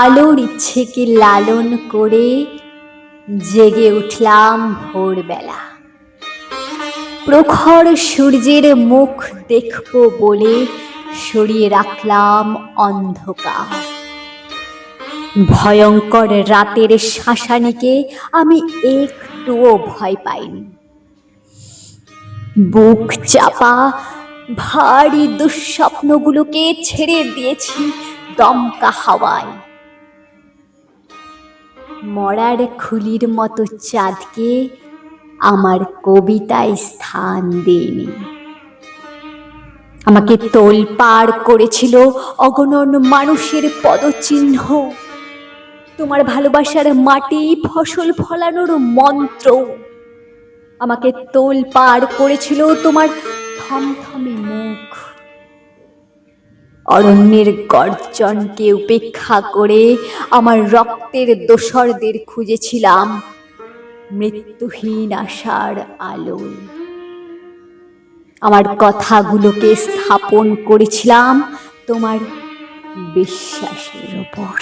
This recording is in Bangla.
আলোর ইচ্ছেকে লালন করে জেগে উঠলাম ভোরবেলা। প্রখর সূর্যের মুখ দেখব বলে সরিয়ে রাখলাম অন্ধকার। ভয়ঙ্কর রাতের শাসানিকে আমি একটুও ভয় পাইনি। বুক চাপা, ভারী দুঃস্বপ্নগুলোকে ছেড়ে দিয়েছি দমকা হাওয়ায়। মরার খুলির মতো চাঁদকে আমার কবিতায় স্থান দেয়নি। আমাকে তোল পার করেছিল অগণন মানুষের পদচিহ্ন। তোমার ভালোবাসার মাটি ফসল ফলানোর মন্ত্র। আমাকে তোল পার করেছিল তোমার থমথমে মুখ। অরণ্যের গর্জনকে উপেক্ষা করে আমার রক্তের দোসরদের খুঁজেছিলাম। মৃত্যুহীন আশার আলোয়। আমার কথাগুলোকে স্থাপন করেছিলাম তোমার বিশ্বাসের ওপর